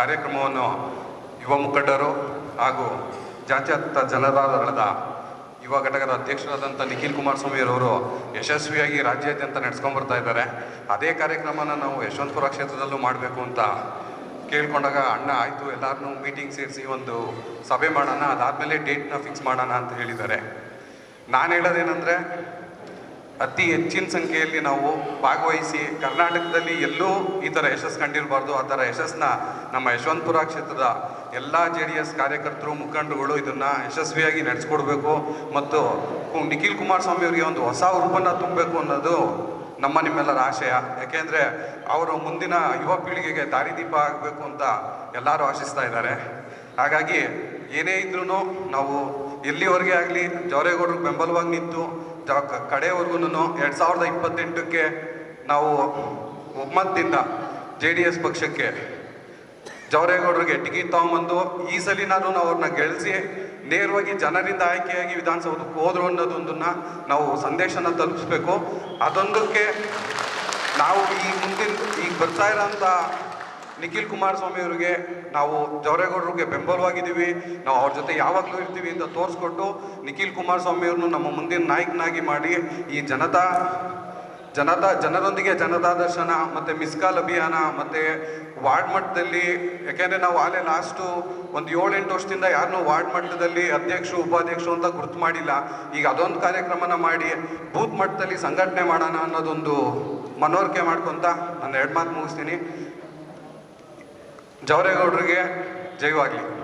ಕಾರ್ಯಕ್ರಮವನ್ನು ಯುವ ಮುಖಂಡರು ಹಾಗೂ ಜಾತ್ಯತೀತ ಜನತಾದಳದ ಯುವ ಘಟಕದ ಅಧ್ಯಕ್ಷರಾದಂಥ ನಿಖಿಲ್ ಕುಮಾರಸ್ವಾಮಿಯವರು ಯಶಸ್ವಿಯಾಗಿ ರಾಜ್ಯಾದ್ಯಂತ ನಡೆಸ್ಕೊಂಡ್ಬರ್ತಾ ಇದ್ದಾರೆ. ಅದೇ ಕಾರ್ಯಕ್ರಮನ ನಾವು ಯಶವಂತಪುರ ಕ್ಷೇತ್ರದಲ್ಲೂ ಮಾಡಬೇಕು ಅಂತ ಕೇಳ್ಕೊಂಡಾಗ, ಅಣ್ಣ, ಆಯಿತು ಎಲ್ಲರನ್ನೂ ಮೀಟಿಂಗ್ ಸೇರಿಸಿ ಒಂದು ಸಭೆ ಮಾಡೋಣ, ಅದಾದಮೇಲೆ ಡೇಟ್ನ ಫಿಕ್ಸ್ ಮಾಡೋಣ ಅಂತ ಹೇಳಿದ್ದಾರೆ. ನಾನು ಹೇಳೋದೇನೆಂದರೆ ಅತಿ ಹೆಚ್ಚಿನ ಸಂಖ್ಯೆಯಲ್ಲಿ ನಾವು ಭಾಗವಹಿಸಿ ಕರ್ನಾಟಕದಲ್ಲಿ ಎಲ್ಲೂ ಈ ಥರ ಯಶಸ್ಸು ಕಂಡಿರಬಾರ್ದು, ಆ ಥರ ಯಶಸ್ಸನ್ನ ನಮ್ಮ ಯಶವಂತಪುರ ಕ್ಷೇತ್ರದ ಎಲ್ಲ ಜೆ ಡಿ ಎಸ್ ಕಾರ್ಯಕರ್ತರು, ಮುಖಂಡರುಗಳು ಇದನ್ನು ಯಶಸ್ವಿಯಾಗಿ ನಡೆಸ್ಕೊಡ್ಬೇಕು ಮತ್ತು ನಿಖಿಲ್ ಕುಮಾರಸ್ವಾಮಿ ಅವರಿಗೆ ಒಂದು ಹೊಸ ಉರುಪನ್ನು ತುಂಬಬೇಕು ಅನ್ನೋದು ನಮ್ಮ ನಿಮ್ಮೆಲ್ಲರ ಆಶಯ. ಯಾಕೆಂದರೆ ಅವರು ಮುಂದಿನ ಯುವ ಪೀಳಿಗೆಗೆ ದಾರಿದೀಪ ಆಗಬೇಕು ಅಂತ ಎಲ್ಲರೂ ಆಶಿಸ್ತಾ ಇದ್ದಾರೆ. ಹಾಗಾಗಿ ಏನೇ ಇದ್ರೂ ನಾವು ಎಲ್ಲಿವರೆಗೆ ಆಗಲಿ ಜವರೇಗೌಡರಿಗೆ ಬೆಂಬಲವಾಗಿ ನಿಂತು ಕಡೆವರೆಗೂ ಎರಡು ಸಾವಿರದ ಇಪ್ಪತ್ತೆಂಟಕ್ಕೆ ನಾವು ಒಮ್ಮತ್ತಿಂದ ಜೆ ಡಿ ಎಸ್ ಪಕ್ಷಕ್ಕೆ ಜವರೇಗೌಡರಿಗೆ ಟಿಕೆಟ್ ತಗೊಂಬಂದು ಈ ಸಲಿನಾದ್ರೂ ನಾವು ಅವ್ರನ್ನ ಗೆಲ್ಲಿಸಿ ನೇರವಾಗಿ ಜನರಿಂದ ಆಯ್ಕೆಯಾಗಿ ವಿಧಾನಸೌಧಕ್ಕೆ ಹೋದ್ರು ಅನ್ನೋದೊಂದನ್ನು ನಾವು ಸಂದೇಶನ ತಲುಪಿಸ್ಬೇಕು. ಅದೊಂದಕ್ಕೆ ನಾವು ಈ ಮುಂದಿನ, ಈಗ ಬರ್ತಾ ಇರೋಂಥ ನಿಖಿಲ್ ಕುಮಾರಸ್ವಾಮಿ ಅವರಿಗೆ ನಾವು ಜವರೇಗೌಡರಿಗೆ ಬೆಂಬಲವಾಗಿದ್ದೀವಿ. ನಾವು ಅವ್ರ ಜೊತೆ ಯಾವಾಗಲೂ ಇರ್ತೀವಿ ಅಂತ ತೋರಿಸ್ಕೊಟ್ಟು ನಿಖಿಲ್ ಕುಮಾರಸ್ವಾಮಿ ಅವ್ರನ್ನು ನಮ್ಮ ಮುಂದಿನ ನಾಯಕನಾಗಿ ಮಾಡಿ ಈ ಜನತಾ ಜನತಾ, ಜನರೊಂದಿಗೆ ಜನತಾ ದರ್ಶನ ಮತ್ತು ಮಿಸ್ಕಾಲ್ ಅಭಿಯಾನ ಮತ್ತು ವಾರ್ಡ್ ಮಟ್ಟದಲ್ಲಿ, ಯಾಕೆಂದರೆ ನಾವು ಆಲೇ ಲಾಸ್ಟು ಒಂದು ಏಳೆಂಟು ವರ್ಷದಿಂದ ಯಾರನ್ನೂ ವಾರ್ಡ್ ಮಟ್ಟದಲ್ಲಿ ಅಧ್ಯಕ್ಷರು, ಉಪಾಧ್ಯಕ್ಷರು ಅಂತ ಗುರುತು ಮಾಡಿಲ್ಲ. ಈಗ ಅದೊಂದು ಕಾರ್ಯಕ್ರಮನ ಮಾಡಿ ಬೂತ್ ಮಟ್ಟದಲ್ಲಿ ಸಂಘಟನೆ ಮಾಡೋಣ ಅನ್ನೋದೊಂದು ಮನವರಿಕೆ ಮಾಡ್ಕೊತ ನಾನು ಎರಡು ಮಾತು ಮುಗಿಸ್ತೀನಿ. ಜವರೇಗೌಡರಿಗೆ ಜಯವಾಗಲಿ